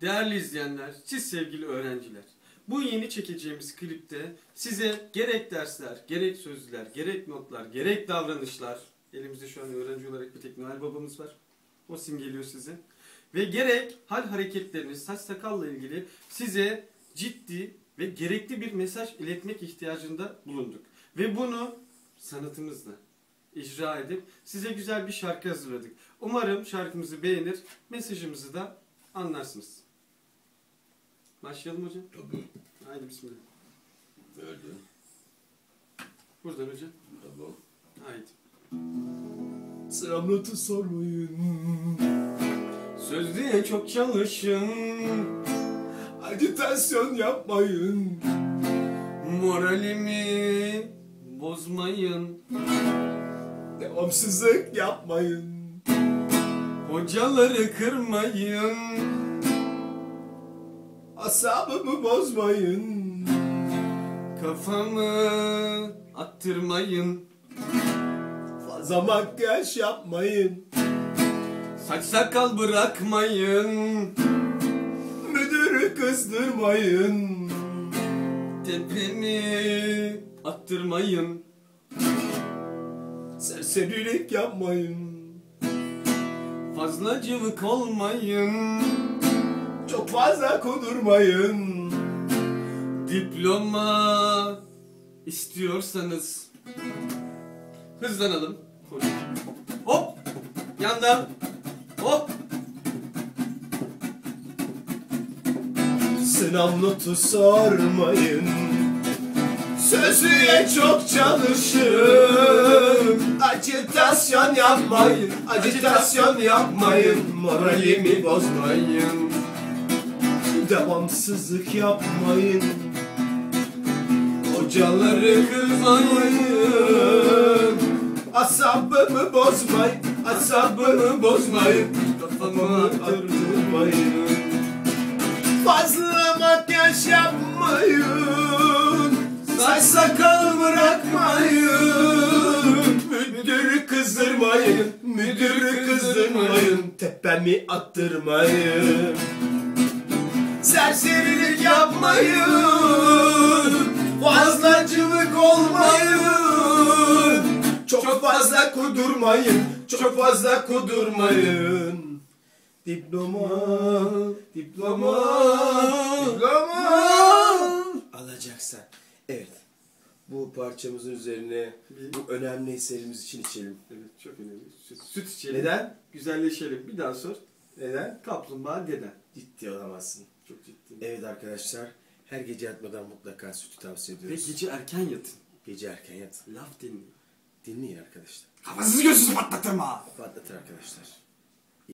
Değerli izleyenler, siz sevgili öğrenciler. Bu yeni çekeceğimiz klipte size gerek dersler, gerek sözler, gerek notlar, gerek davranışlar. Elimizde şu an öğrenci olarak bir tek Noel babamız var. O simgeliyor sizi. Ve gerek hal hareketleriniz, saç sakalla ilgili size ciddi ve gerekli bir mesaj iletmek ihtiyacında bulunduk. Ve bunu sanatımızla icra edip size güzel bir şarkı hazırladık. Umarım şarkımızı beğenir, mesajımızı da anlarsınız. Başlayalım hocam. Tabii. Haydi bismillah. Nerede? Buradan hocam. Tamam. Haydi. Selamlatı sormayın. Sözlüğe çok çalışın. Agitasyon yapmayın. Moralimi bozmayın. Devamsızlık yapmayın. Hocaları kırmayın. Asabımı bozmayın. Kafamı attırmayın. Fazla makyaj yapmayın. Saç sakal bırakmayın. Müdürü kızdırmayın. Tepemi attırmayın. Serserilik yapmayın. Fazla cıvık olmayın. Fazla kudurmayın. Diploma istiyorsanız hızlanalım. Hop! Yandan. Hop! Sınav notu sormayın Sözlüğe çok çalışın Acitasyon yapmayın Acitasyon yapmayın Moralimi bozmayın Devamsızlık yapmayın. Hocaları kırmayın Asabımı bozmayın Asabımı bozmayın. Kafamı attırmayın Fazla makyaj yapmayın. Saç sakal bırakmayın. Müdürü kızdırmayın Müdürü kızdırmayın. Tepemi attırmayın Serserilik yapmayın Fazla cıvık olmayın Çok fazla kudurmayın Çok fazla kudurmayın Diploma, diploma, diploma alacaksan. Evet. Bu parçamızın üzerine bu önemli eserimiz için içelim. Evet çok önemli. Süt, süt içelim. Neden? Güzelleşelim. Bir daha sor. Neden? Kaplumbağa deden. Ciddi olamazsın. Çok ciddi. Evet arkadaşlar, her gece yatmadan mutlaka sütü tavsiye Ve ediyoruz. gece erken yatın. Gece erken yat. Laf dinleyin. Dinleyin arkadaşlar. Kafasız gözsüz patlatırma. Patlatır arkadaşlar.